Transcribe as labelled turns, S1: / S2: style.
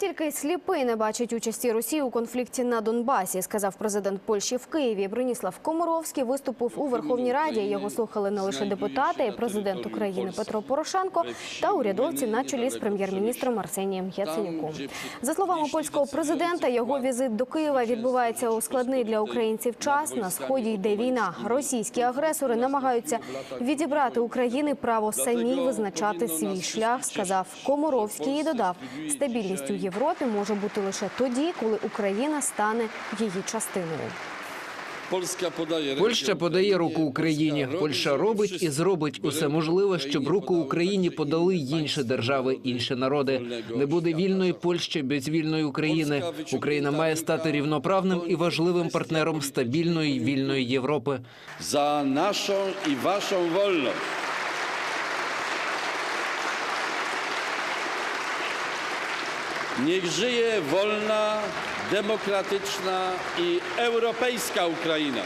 S1: Тільки сліпий не бачить участі Росії у конфлікті на Донбасі, сказав президент Польщі в Києві. Броніслав Комаровський виступив у Верховній Раді. Його слухали не лише депутати, і президент України Петро Порошенко та урядовці на чолі з прем'єр-міністром Арсенієм Яценюком. За словами польського президента, його візит до Києва відбувається у складний для українців час. На сході йде війна. Російські агресори намагаються відібрати України право самі визначати свій шлях, сказав Комаровський і додав, стабільність у Європі може бути лише тоді, коли Україна стане її частиною.
S2: Польська подає
S3: Польща подає руку Україні. Польща робить і зробить усе можливе, щоб руку Україні подали інші держави, інші народи. Не буде вільної Польщі без вільної України. Україна має стати рівноправним і важливим партнером стабільної вільної Європи.
S2: за нашу і вашу wolność. Niech żyje wolna, demokratyczna i europejska Ukraina.